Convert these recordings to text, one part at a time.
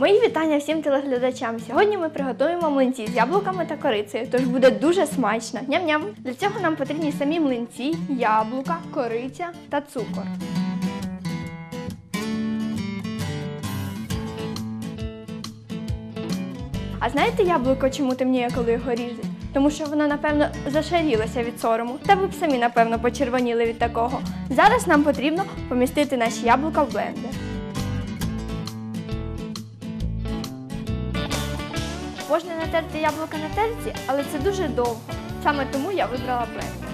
Мої вітання всім телеглядачам. Сьогодні ми приготуємо млинці з яблуками та корицею, тож буде дуже смачно. Ням-ням. Для цього нам потрібні самі млинці, яблука, кориця та цукор. А знаєте яблуко, чому темніє, коли його ріжуть? Тому що воно, напевно, зашарілося від сорому. Та ви б самі, напевно, почервоніли від такого. Зараз нам потрібно помістити наші яблука в блендер. Можна натерти яблука на терці, але це дуже довго. Саме тому я вибрала блендер.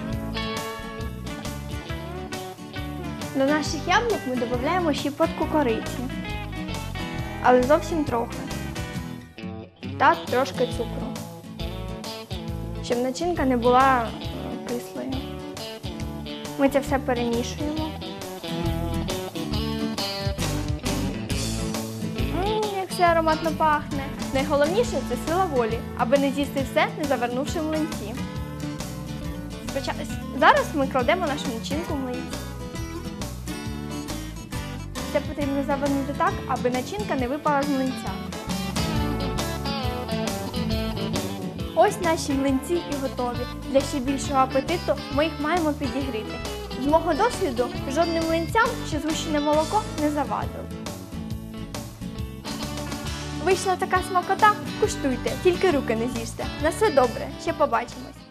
До наших яблук ми додаємо щепотку кориці, але зовсім трохи. Та трошки цукру, щоб начинка не була е, кислою. Ми це все перемішуємо. Мм, як все ароматно пахне. Найголовніше це сила волі, аби не з'їсти все, не завернувши в млинці. Зараз ми кладемо нашу начинку в млинці. Це потрібно завернути так, аби начинка не випала з млинця. Ось наші млинці і готові. Для ще більшого апетиту ми їх маємо підігріти. З мого досвіду жодним млинцям ще згущене молоко не завадило. Вийшла така смакота, куштуйте, тільки руки не з'їжте. На все добре, ще побачимось.